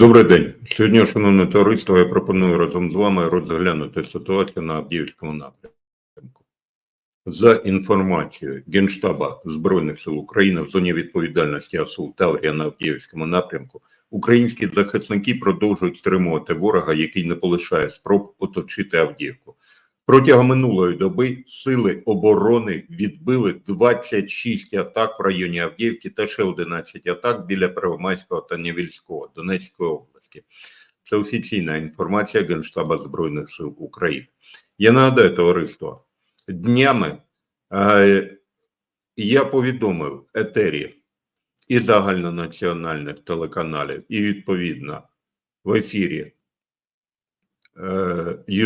Добрий день. Сьогодні, шановне товариство, я пропоную разом з вами розглянути ситуацію на Авдіївському напрямку. За інформацією Генштаба Збройних сил України в зоні відповідальності АСУ Таврія на Авдіївському напрямку українські захисники продовжують стримувати ворога, який не полишає спроб оточити Авдіївку. Протягом минулої доби сили оборони відбили 26 атак в районі Авдіївки та ще 11 атак біля Первомайського та Невільського Донецької області. Це офіційна інформація Генштаба Збройних сил України. Я нагадаю, товариство, днями е, я повідомив етері і загальнонаціональних телеканалів, і відповідно в ефірі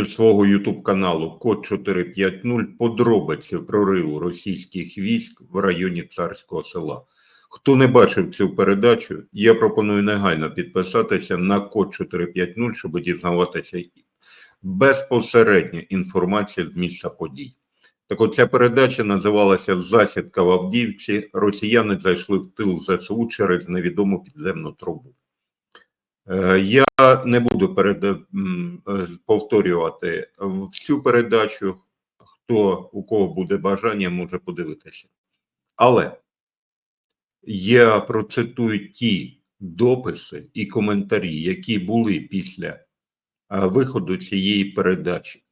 свого Ютуб каналу Код 450 подробиці прориву російських військ в районі Царського села. Хто не бачив цю передачу, я пропоную негайно підписатися на код 450, щоб дізнаватися безпосередньо інформацію з місця подій. Так от ця передача називалася Засідка в Авдіївці. Росіяни зайшли в тил ЗСУ через невідому підземну трубу. Е, Я не буду перед, е, повторювати всю передачу. Хто у кого буде бажання, може подивитися. Але я процитую ті дописи і коментарі, які були після е, виходу цієї передачі.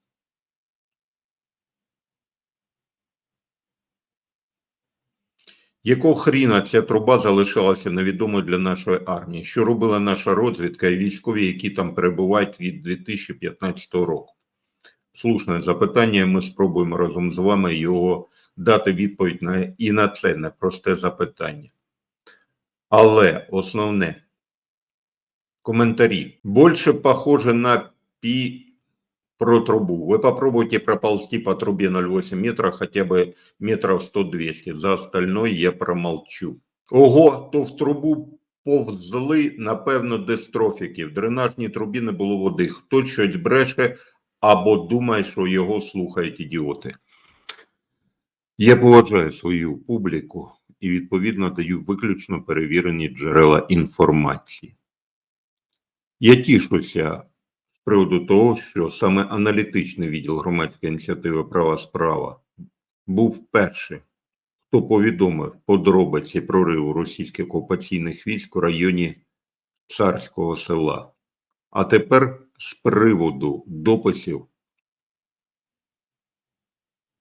Якого хріна ця труба залишилася невідомою для нашої армії? Що робила наша розвідка і військові, які там перебувають від 2015 року? Слушне запитання. Ми спробуємо разом з вами його дати відповідь на і на це непросте запитання. Але основне коментарі. Більше похоже на пі про трубу. Вы попробуйте проползти по трубе 0,8 метра хотя бы метров 100-200. За остальное я промолчу. Ого, то в трубу повзли, напевно, дистрофіки. В дренажній трубі не було води. Хтось щось бреше або думає, що його слухають ідіоти. Я поважаю свою публіку і відповідно даю виключно перевірені джерела інформації. Я тішуся приводу того, що саме аналітичний відділ громадської ініціативи Права справа був перший, хто повідомив подробиці прориву російських окупаційних військ у районі Царського села. А тепер з приводу дописів.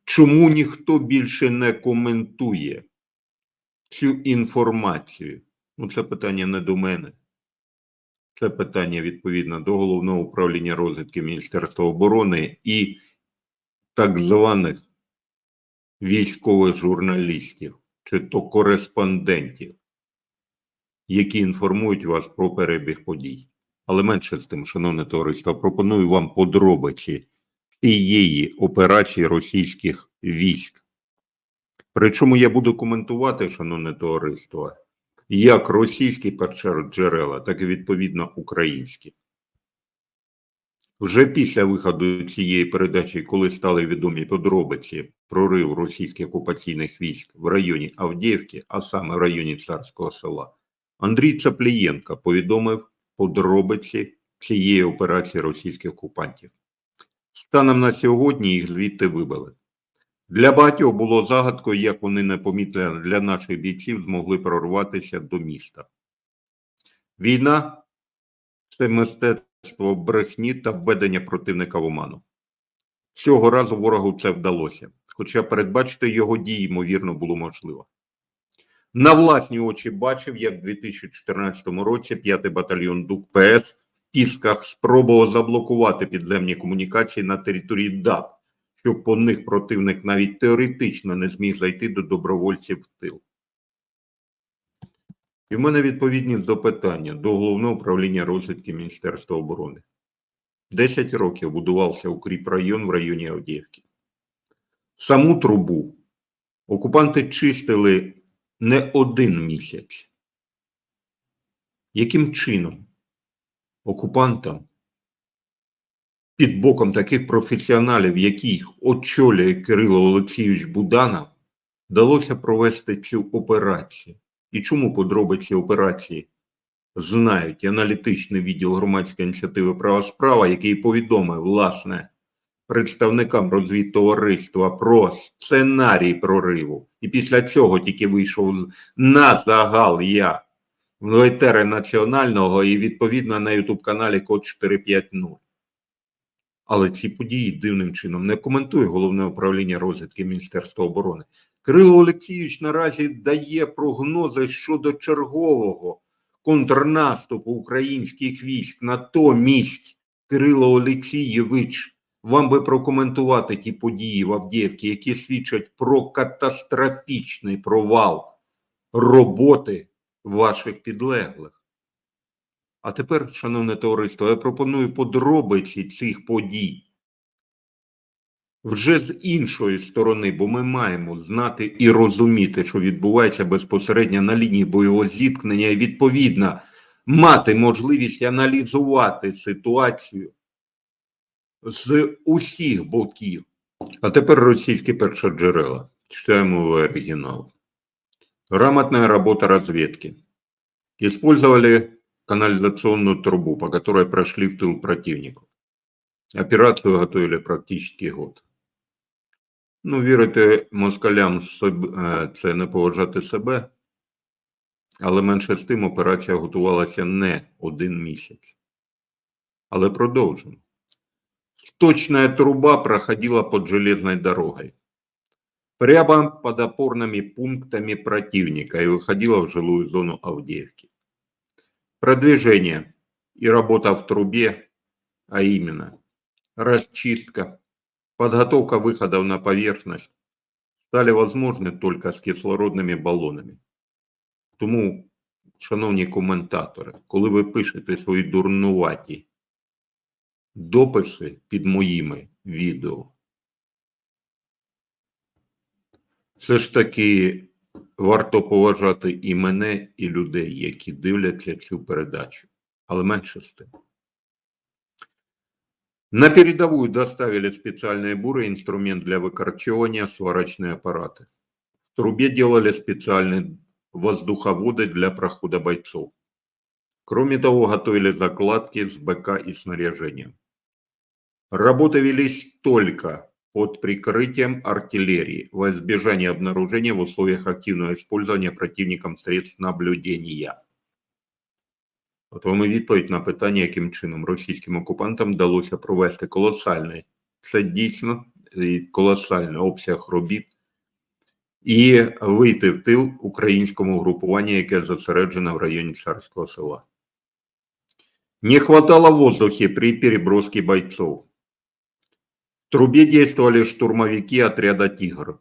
Чому ніхто більше не коментує цю інформацію? Ну, це питання не до мене. Це питання відповідно до головного управління розвідки Міністерства оборони і так званих військових журналістів чи то кореспондентів, які інформують вас про перебіг подій. Але менше з тим, шановне товариство, пропоную вам подробиці цієї операції російських військ. Причому я буду коментувати, шановне товариство, як російські джерела, так і відповідно українські. Вже після виходу цієї передачі, коли стали відомі подробиці прорив російських окупаційних військ в районі Авдіївки, а саме в районі Царського села, Андрій Цаплієнко повідомив подробиці цієї операції російських окупантів. Станом на сьогодні їх звідти вибили. Для багатьох було загадкою, як вони непомітно для наших бійців змогли прорватися до міста. Війна це мистецтво брехні та введення противника в оману. Цього разу ворогу це вдалося, хоча передбачити його дії, ймовірно, було можливо. На власні очі бачив, як в 2014 році 5-й батальйон ДУК ПС в Пісках спробував заблокувати підземні комунікації на території ДАП щоб по них противник навіть теоретично не зміг зайти до добровольців в тил. І в мене відповідні запитання до головного управління розвідки Міністерства оборони. Десять років будувався укріп район в районі Авдіївки. Саму трубу окупанти чистили не один місяць. Яким чином окупантам під боком таких професіоналів, яких очолює Кирило Олексійович Буданов, вдалося провести цю операцію. І чому подробиці операції знають аналітичний відділ громадської ініціативи Права справа, який повідомив власне представникам розвідтовариства про сценарій прориву. І після цього тільки вийшов на загал я в етери національного і відповідно на Ютуб каналі Код 450. Але ці події дивним чином не коментує головне управління розвідки Міністерства оборони. Кирило Олексійович наразі дає прогнози щодо чергового контрнаступу українських військ. Натомість Кирило Олексійович вам би прокоментувати ті події в Авдіївці, які свідчать про катастрофічний провал роботи ваших підлеглих. А тепер, шановне товариство, я пропоную подробиці цих подій вже з іншої сторони, бо ми маємо знати і розуміти, що відбувається безпосередньо на лінії бойового зіткнення, і відповідно мати можливість аналізувати ситуацію з усіх боків. А тепер російські першоджерела. Читаємо в оригінал. Грамотная работа разведки. Использовали канализационную трубу, по которой прошли в тыл противнику. Операцию готовили практически год. Ну, вірити москалям соб- е, це не поважати себе, але менше з тим операція готувалася не один місяць. Але продовжимо. Сточная труба проходила под железной дорогой. Прямо под опорными пунктами противника и выходила в жилую зону Авдеевки. Продвижение и работа в трубе, а именно расчистка, подготовка выходов на поверхность стали возможны только с кислородними балонами. Тому, шановні коментатори, коли ви пишете свої дурнуваті дописи під моїми відео, все ж таки варто поважати і мене, і людей, які дивляться цю передачу. Але менше з тим. На передовую доставили специальные буры, инструмент для выкорчевания, сварочные аппараты. В трубе делали специальные воздуховоды для прохода бойцов. Кроме того, готовили закладки с БК и снаряжением. Работы велись только под прикрытием артиллерии во избежание обнаружения в условиях активного использования противником средств наблюдения. От вам і відповідь на питання, яким чином російським окупантам вдалося провести колосальний, це дійсно і колосальний обсяг робіт і вийти в тил українському групуванню, яке зосереджене в районі Царського села. Не хватало в воздухе при переброске бойцов. В трубе действовали штурмовики отряда «Тигр».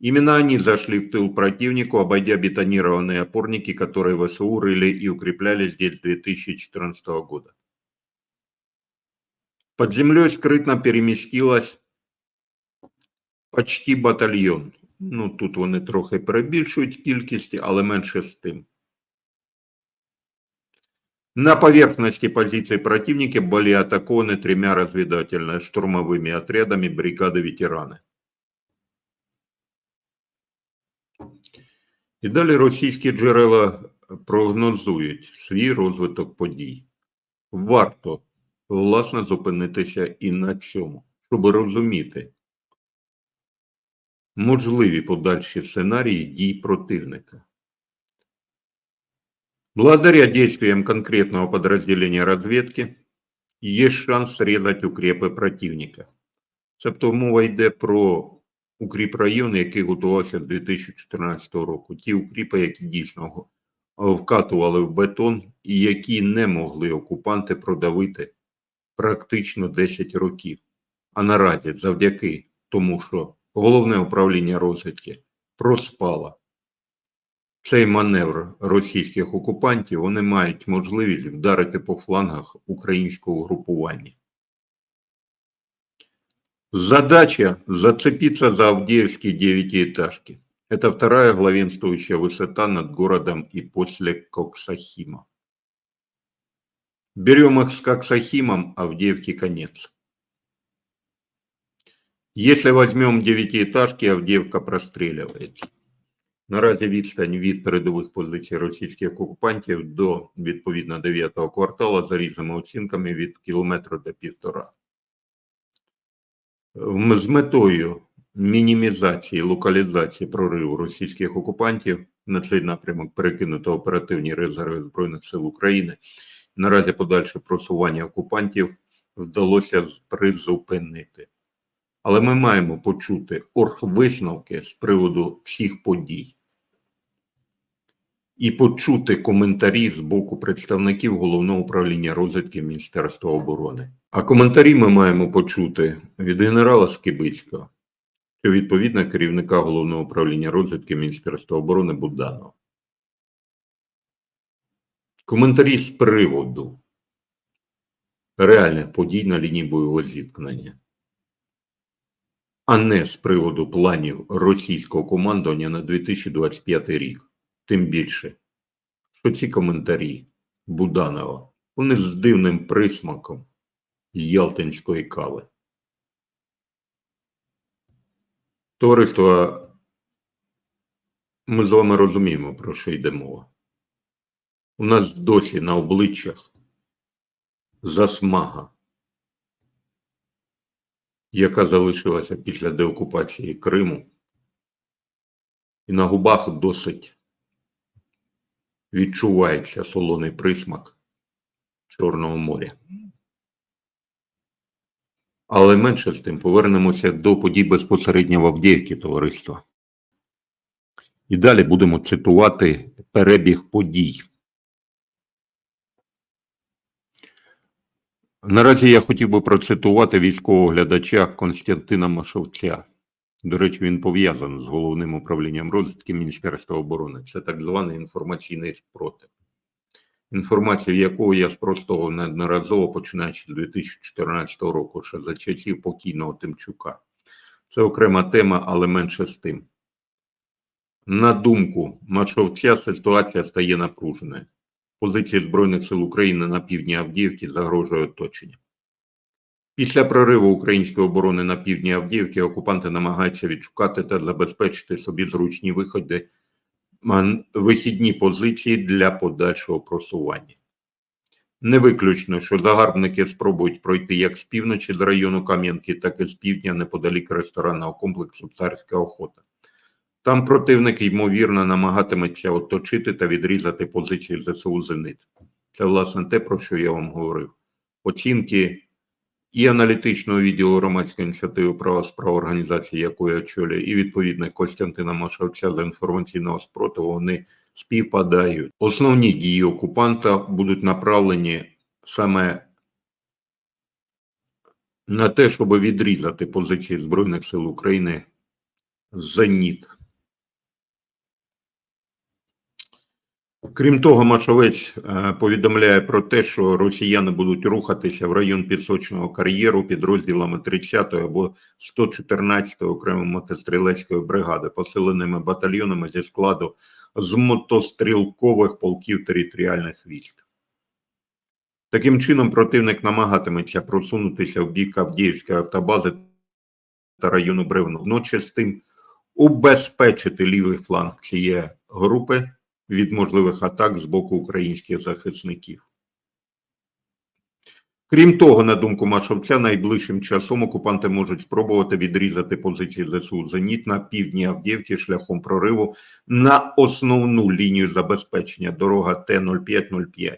Именно они зашли в тыл противнику, обойдя бетонированные опорники, которые ВСУ рыли и укрепляли здесь с 2014 года. Под землей скрытно перемістилась почти батальйон. Ну, тут вони трохи перебільшують кількість, але менше з тим. На поверхности позиций противника были атакованы тремя разведывательно-штурмовыми отрядами бригады ветераны. І далі російські джерела прогнозують свій розвиток подій. Варто власне зупинитися і на цьому, щоб розуміти можливі подальші сценарії дій противника. Благодаря действиям конкретного подразделения разведки есть шанс срезать укрепи противника. Тобто мова йде про укріпрайон, який готувався з 2014 року. Ті укріпи, які дійсно вкатували в бетон і які не могли окупанти продавити практично 10 років. А наразі, завдяки тому, що головне управління розвідки проспало цей маневр російських окупантів, вони мають можливість вдарити по флангах українського групування. Задача зацепиться за Авдеевские девятиэтажки. Это вторая главенствующая высота над городом и после Коксахима. Берем их с Коксахимом, Авдеевке конец. Если возьмем девятиэтажки, Авдеевка простреливается. Наразі відстань від передових позицій російських окупантів до відповідно 9-го квартала за різними оцінками від кілометра до півтора. З метою мінімізації локалізації прориву російських окупантів на цей напрямок перекинуто оперативні резерви Збройних сил України. Наразі подальше просування окупантів вдалося призупинити. Але ми маємо почути оргвисновки з приводу всіх подій і почути коментарі з боку представників головного управління розвідки Міністерства оборони. А коментарі ми маємо почути від генерала Скибицького, що відповідно керівника головного управління розвідки Міністерства оборони Буданова. Коментарі з приводу реальних подій на лінії бойового зіткнення а не з приводу планів російського командування на 2025 рік. Тим більше, що ці коментарі Буданова вони з дивним присмаком Ялтинської кави. Товариство, ми з вами розуміємо, про що йде мова. У нас досі на обличчях засмага яка залишилася після деокупації Криму, і на губах досить відчувається солоний присмак Чорного моря. Але менше з тим повернемося до подій безпосередньо в Авдіївці товариства. І далі будемо цитувати перебіг подій. Наразі я хотів би процитувати військового глядача Константина Машовця. До речі, він пов'язаний з головним управлінням розвідки Міністерства оборони. Це так званий інформаційний спротив. Інформацію якого я спростовував неодноразово, починаючи з 2014 року, ще за часів покійного Тимчука. Це окрема тема, але менше з тим. На думку Машовця, ситуація стає напруженою позиції Збройних сил України на півдні Авдіївки загрожує оточення. Після прориву української оборони на півдні Авдіївки окупанти намагаються відшукати та забезпечити собі зручні виходи, вихідні позиції для подальшого просування. Не виключно, що загарбники спробують пройти як з півночі з району Кам'янки, так і з півдня неподалік ресторанного комплексу Царська охота. Там противник, ймовірно, намагатиметься оточити та відрізати позиції ЗСУ «Зенит». Це, власне, те, про що я вам говорив. Оцінки і аналітичного відділу громадської ініціативи права справ організації, яку я очолюю, і відповідно Костянтина Машавця з інформаційного спротиву, вони співпадають. Основні дії окупанта будуть направлені саме на те, щоб відрізати позиції Збройних сил України «Зеніт». Крім того, Машовець е, повідомляє про те, що росіяни будуть рухатися в район пісочного кар'єру підрозділами 30-ї або 114-ї окремої мотострілецької бригади, посиленими батальйонами зі складу з мотострілкових полків територіальних військ. Таким чином, противник намагатиметься просунутися в бік Авдіївської автобази та району Бревно. Водночас з тим убезпечити лівий фланг цієї групи від можливих атак з боку українських захисників. Крім того, на думку Машовця, найближчим часом окупанти можуть спробувати відрізати позиції ЗСУ «Зеніт» на півдні Авдіївки шляхом прориву на основну лінію забезпечення дорога Т-0505.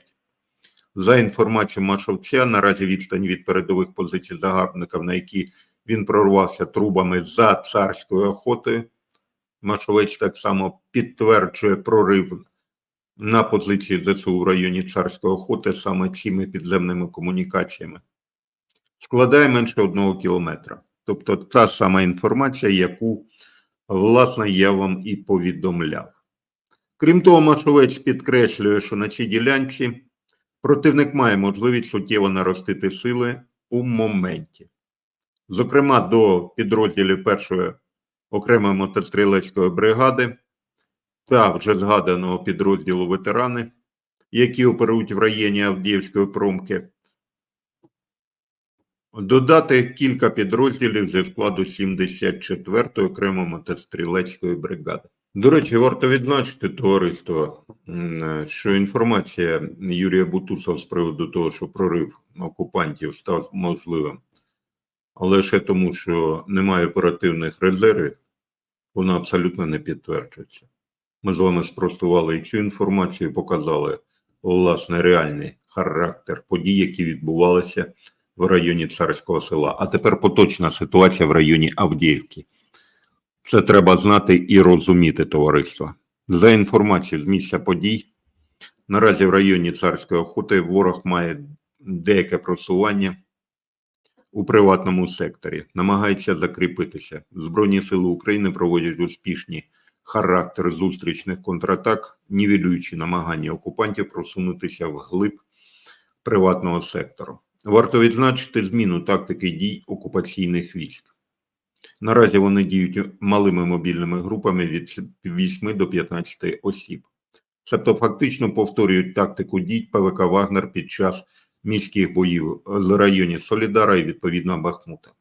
За інформацією Машовця, наразі відстань від передових позицій загарбників, на які він прорвався трубами за царською охотою, Машовець так само підтверджує прорив на позиції ЗСУ в районі Царської охоти саме цими підземними комунікаціями. Складає менше одного кілометра. Тобто та сама інформація, яку, власне, я вам і повідомляв. Крім того, Машовець підкреслює, що на цій ділянці противник має можливість суттєво наростити сили у моменті. Зокрема, до підрозділів першої окремої мотострілецької бригади та вже згаданого підрозділу ветерани, які оперують в районі Авдіївської промки, додати кілька підрозділів зі складу 74-ї окремої мотострілецької бригади. До речі, варто відзначити товариство, що інформація Юрія Бутуса з приводу того, що прорив окупантів став можливим, ще тому, що немає оперативних резервів, вона абсолютно не підтверджується. Ми з вами спростували і цю інформацію, показали власне реальний характер подій, які відбувалися в районі Царського села. А тепер поточна ситуація в районі Авдіївки. Це треба знати і розуміти, товариство. За інформацією з місця подій, наразі в районі Царської охоти ворог має деяке просування у приватному секторі, намагається закріпитися. Збройні сили України проводять успішні характер зустрічних контратак, нівелюючи намагання окупантів просунутися вглиб приватного сектору. Варто відзначити зміну тактики дій окупаційних військ. Наразі вони діють малими мобільними групами від 8 до 15 осіб. Тобто фактично повторюють тактику дій ПВК Вагнер під час міських боїв в районі Солідара і відповідно Бахмута.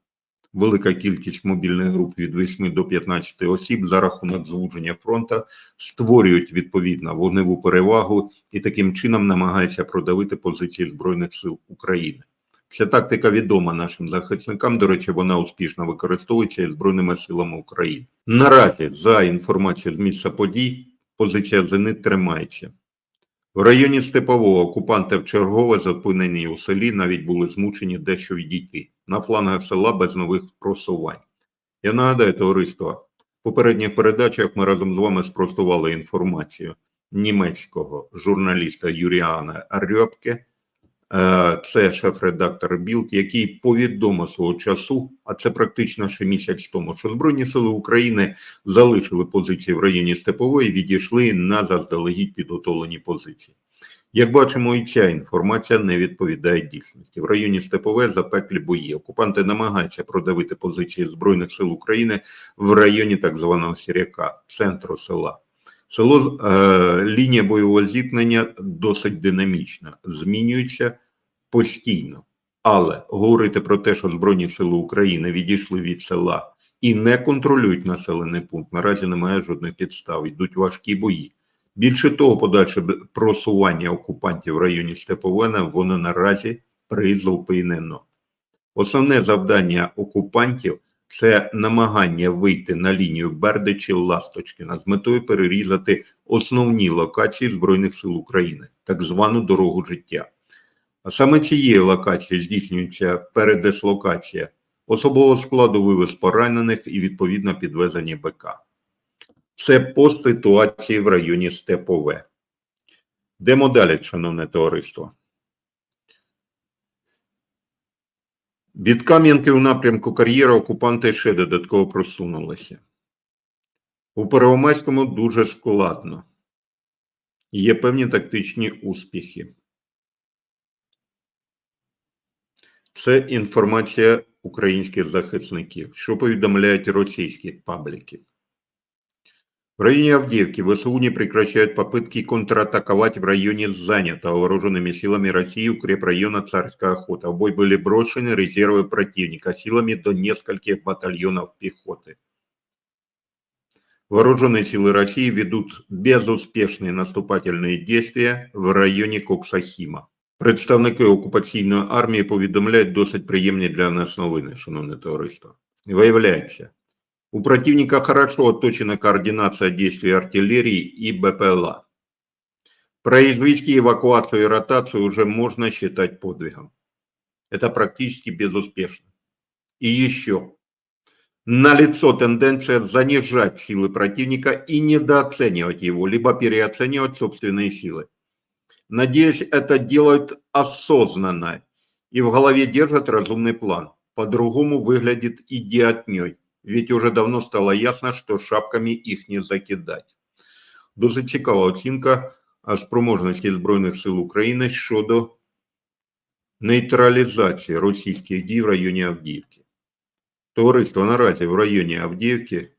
Велика кількість мобільних груп від 8 до 15 осіб за рахунок звуження фронта створюють відповідно вогневу перевагу і таким чином намагаються продавити позиції Збройних сил України. Ця тактика відома нашим захисникам. До речі, вона успішно використовується і Збройними силами України. Наразі, за інформацією з місця подій, позиція Зенит тримається. В районі Степового окупанти вчергове зупинені у селі, навіть були змучені дещо відійти на флангах села без нових просувань. Я нагадаю, товариство, в попередніх передачах ми разом з вами спростували інформацію німецького журналіста Юріана Рьопке, це шеф-редактор Білд, який повідомив свого часу, а це практично ще місяць тому, що Збройні сили України залишили позиції в районі Степової, відійшли на заздалегідь підготовлені позиції. Як бачимо, і ця інформація не відповідає дійсності. В районі Степове запеклі бої. Окупанти намагаються продавити позиції Збройних сил України в районі так званого Сіряка, центру села. Село е, лінія бойового зіткнення досить динамічна, змінюється постійно. Але говорити про те, що Збройні сили України відійшли від села і не контролюють населений пункт, наразі немає жодних підстав. Йдуть важкі бої. Більше того, подальше просування окупантів в районі Степовена воно наразі призупинено. Основне завдання окупантів це намагання вийти на лінію Бердичі Ласточкіна з метою перерізати основні локації Збройних сил України, так звану дорогу життя. Саме цією локацією здійснюється передислокація особового складу вивез поранених і відповідно підвезення БК. Це по ситуації в районі Степове. Йдемо далі, шановне товариство. Від Кам'янки у напрямку кар'єра окупанти ще додатково просунулися. У Первомайському дуже складно. Є певні тактичні успіхи. Це інформація українських захисників, що повідомляють російські пабліки. В районе Авдеевки ВСУ не прекращают попытки контратаковать в районе занятого вооруженными силами России укрепрайона Царская Охота. В бой были брошены резервы противника силами до нескольких батальонов пехоты. Вооруженные силы России ведут безуспешные наступательные действия в районі Коксахіма. Представники окупаційної армії повідомляють досить приємні для нас новини, шановне товариство. Виявляється, у противника хорошо отточена координация действий артиллерии и БПЛА. Произвести эвакуацию и ротацию уже можно считать подвигом. Это практически безуспешно. И еще. Налицо тенденция занижать силы противника и недооценивать его, либо переоценивать собственные силы. Надеюсь, это делают осознанно и в голове держат разумный план. По-другому выглядит идиотней. Ведь уже давно стало ясно, що шапками їх не закидать. Дуже цікава оцінка а, спроможності Збройних сил України щодо нейтралізації російських дій в районі Авдіївки. Товариство наразі в районі Авдіївки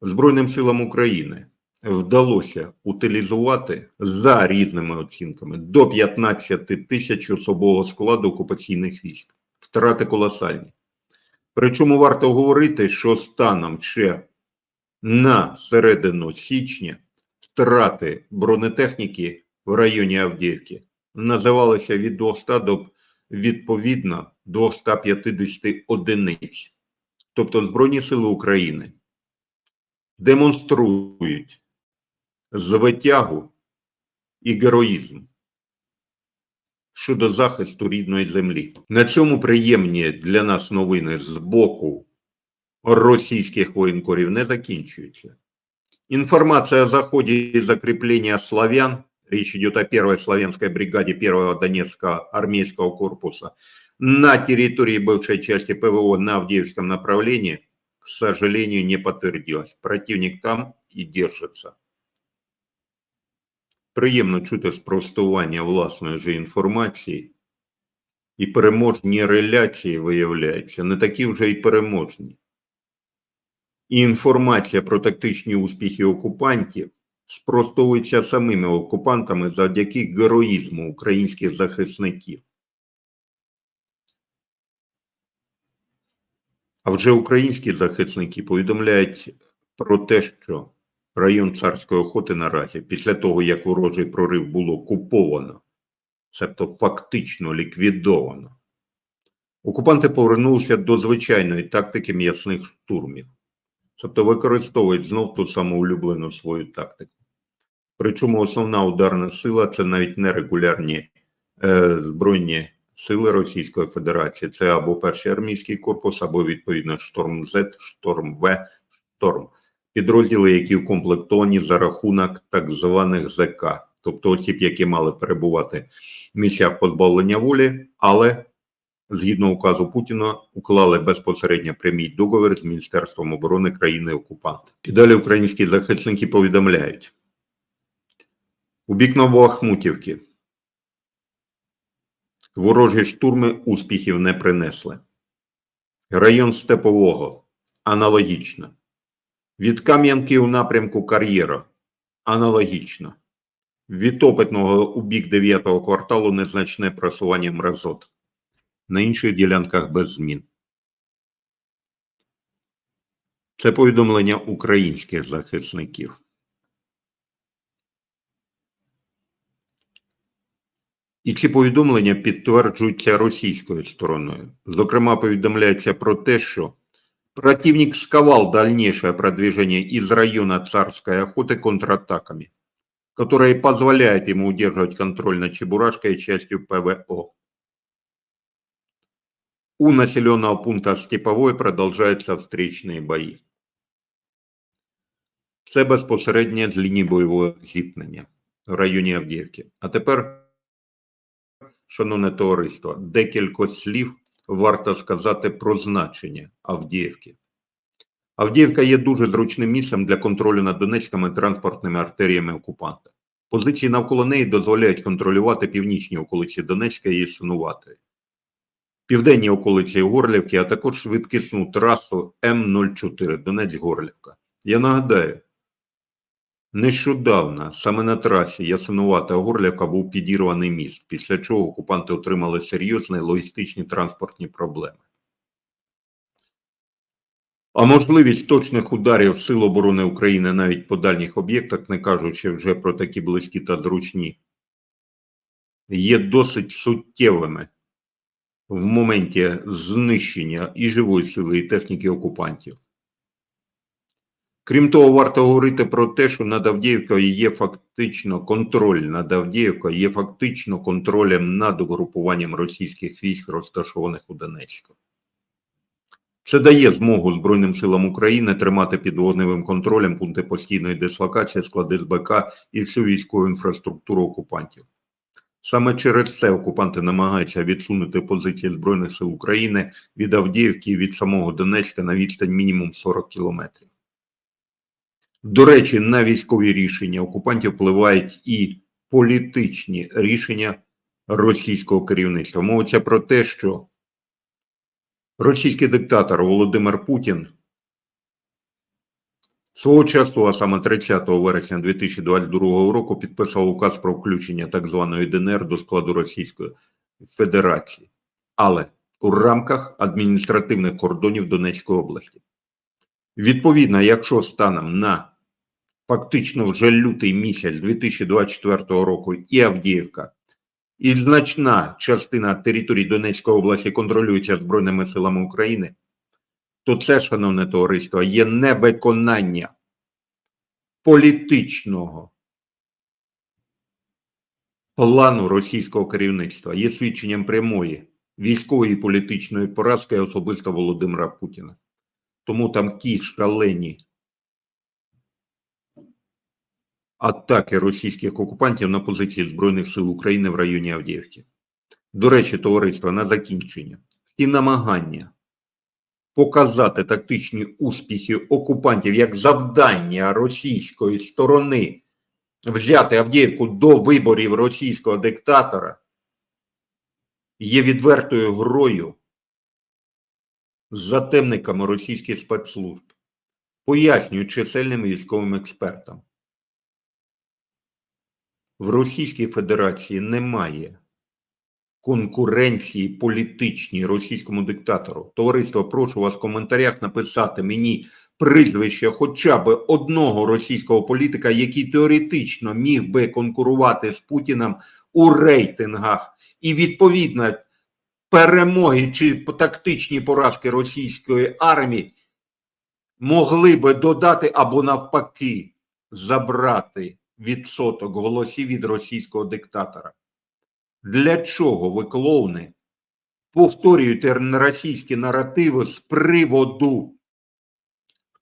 Збройним силам України Вдалося утилізувати за різними оцінками до 15 тисяч особового складу окупаційних військ. Втрати колосальні. Причому варто говорити, що станом ще на середину січня втрати бронетехніки в районі Авдіївки називалися від 200 до відповідно 250 одиниць. Тобто Збройні Сили України демонструють звитягу і героїзм щодо захисту рідної землі. На цьому приємні для нас новини з боку російських воєнкорів не закінчуються. Информация о заходе и закреплении славян, речь идет о первой славянской бригаде первого Донецкого армейского корпуса, на территории бывшей части ПВО на Авдеевском направлении, к сожалению, не подтвердилась. Противник там и держится. Приємно чути спростування власної же інформації, і переможні реляції виявляються, не такі вже й переможні. І інформація про тактичні успіхи окупантів спростовується самими окупантами завдяки героїзму українських захисників. А вже українські захисники повідомляють про те, що район царської охоти наразі, після того, як ворожий прорив було куповано, себто фактично ліквідовано, окупанти повернулися до звичайної тактики м'ясних штурмів. Тобто використовують знов ту саму улюблену свою тактику. Причому основна ударна сила це навіть не регулярні е, збройні сили Російської Федерації. Це або перший армійський корпус, або відповідно Шторм З, Шторм В, Шторм. Підрозділи, які укомплектовані за рахунок так званих ЗК, тобто осіб, які мали перебувати в місцях позбавлення волі, але згідно указу Путіна, уклали безпосередньо прямий договір з Міністерством оборони країни окупанта. І далі українські захисники повідомляють: у бік Новоахмутівки ворожі штурми успіхів не принесли. Район Степового аналогічно. Від Кам'янки у напрямку кар'єра аналогічно. Від Опитного у бік 9 кварталу незначне просування мразот на інших ділянках без змін. Це повідомлення українських захисників. І ці повідомлення підтверджуються російською стороною. Зокрема, повідомляється про те, що противник сковал дальнейшее продвижение из района царской охоты контратаками, которые позволяют ему удерживать контроль над Чебурашкой и частью ПВО. У населенного пункта Степовой продовжуються встречні бої. Це безпосередньо з лінії бойового зіткнення в районі Авдіївки. А тепер, шановне товариство, декілька слів варто сказати про значення Авдіївки. Авдіївка є дуже зручним місцем для контролю над Донецькими транспортними артеріями окупанта. Позиції навколо неї дозволяють контролювати північні околиці Донецька і Сунуватої південні околиці Горлівки, а також швидкісну трасу М04 Донець-Горлівка. Я нагадаю, нещодавно саме на трасі Ясинувата Горлівка був підірваний міст, після чого окупанти отримали серйозні логістичні транспортні проблеми. А можливість точних ударів Сил оборони України навіть по дальніх об'єктах, не кажучи вже про такі близькі та зручні, є досить суттєвими в моменті знищення і живої сили, і техніки окупантів. Крім того, варто говорити про те, що над Авдіївкою є фактично контроль над Авдіївкою, є фактично контролем над угрупуванням російських військ, розташованих у Донецьку. Це дає змогу Збройним силам України тримати під вогневим контролем пункти постійної дислокації, склади СБК і всю військову інфраструктуру окупантів. Саме через це окупанти намагаються відсунути позиції Збройних сил України від Авдіївки і від самого Донецька на відстань мінімум 40 кілометрів. До речі, на військові рішення окупантів впливають і політичні рішення російського керівництва. Мовиться про те, що російський диктатор Володимир Путін Свого часу, а саме 30 вересня 2022 року, підписав указ про включення так званої ДНР до складу Російської Федерації, але у рамках адміністративних кордонів Донецької області. Відповідно, якщо станом на фактично вже лютий місяць 2024 року і Авдіївка, і значна частина території Донецької області контролюється Збройними силами України, то це, шановне товариство, є невиконання політичного плану російського керівництва, є свідченням прямої військової і політичної поразки особисто Володимира Путіна. Тому там ті шалені атаки російських окупантів на позиції Збройних сил України в районі Авдіївки. До речі, товариство, на закінчення. Ті намагання показати тактичні успіхи окупантів як завдання російської сторони взяти Авдіївку до виборів російського диктатора є відвертою грою з затемниками російських спецслужб, пояснюють чисельним військовим експертам. В Російській Федерації немає конкуренції політичній російському диктатору. Товариство, прошу вас в коментарях написати мені прізвище хоча б одного російського політика, який теоретично міг би конкурувати з Путіним у рейтингах, і відповідно перемоги чи тактичні поразки російської армії могли би додати або навпаки забрати відсоток голосів від російського диктатора. Для чого ви, клоуни, повторюєте російські наративи з приводу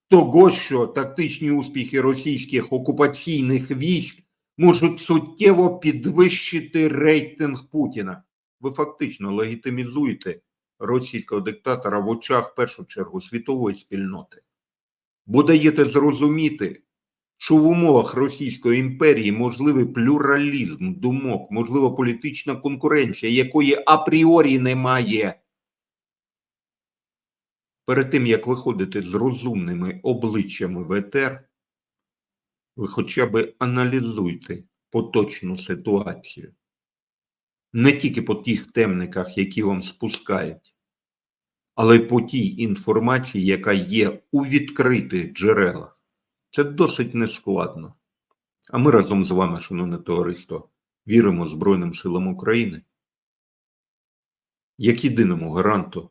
того, що тактичні успіхи російських окупаційних військ можуть суттєво підвищити рейтинг Путіна? Ви фактично легітимізуєте російського диктатора в очах в першу чергу світової спільноти. Бо даєте зрозуміти, що в умовах Російської імперії можливий плюралізм думок, можлива політична конкуренція, якої апріорі немає. Перед тим, як виходити з розумними обличчями в етер, ви хоча б аналізуйте поточну ситуацію. Не тільки по тих темниках, які вам спускають, але й по тій інформації, яка є у відкритих джерелах. Це досить нескладно. А ми разом з вами, шановне товариство, віримо Збройним силам України як єдиному гаранту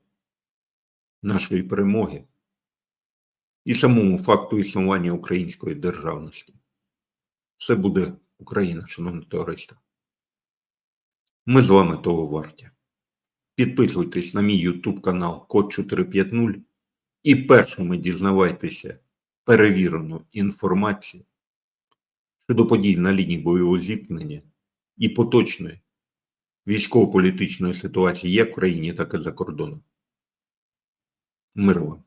нашої перемоги і самому факту існування української державності. Все буде Україна, шановне товариство. Ми з вами того варті. Підписуйтесь на мій YouTube канал Код 450 і першими дізнавайтеся перевірену інформацію щодо подій на лінії бойового зіткнення і поточної військово-політичної ситуації як в країні, так і за кордоном. Мир вам.